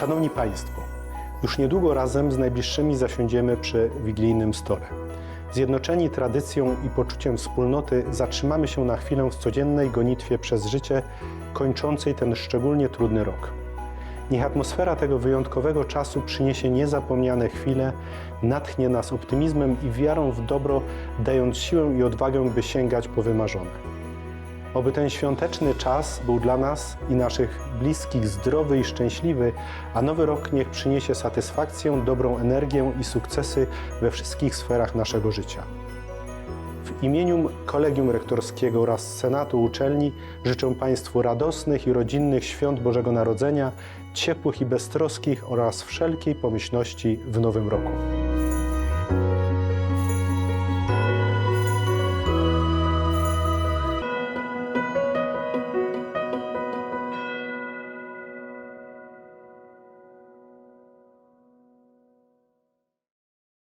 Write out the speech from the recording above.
Szanowni Państwo, już niedługo razem z najbliższymi zasiądziemy przy wigilijnym stole. Zjednoczeni tradycją i poczuciem wspólnoty zatrzymamy się na chwilę w codziennej gonitwie przez życie, kończącej ten szczególnie trudny rok. Niech atmosfera tego wyjątkowego czasu przyniesie niezapomniane chwile, natchnie nas optymizmem i wiarą w dobro, dając siłę i odwagę, by sięgać po wymarzone. Oby ten świąteczny czas był dla nas i naszych bliskich zdrowy i szczęśliwy, a nowy rok niech przyniesie satysfakcję, dobrą energię i sukcesy we wszystkich sferach naszego życia. W imieniu Kolegium Rektorskiego oraz Senatu Uczelni życzę Państwu radosnych i rodzinnych świąt Bożego Narodzenia, ciepłych i beztroskich oraz wszelkiej pomyślności w nowym roku.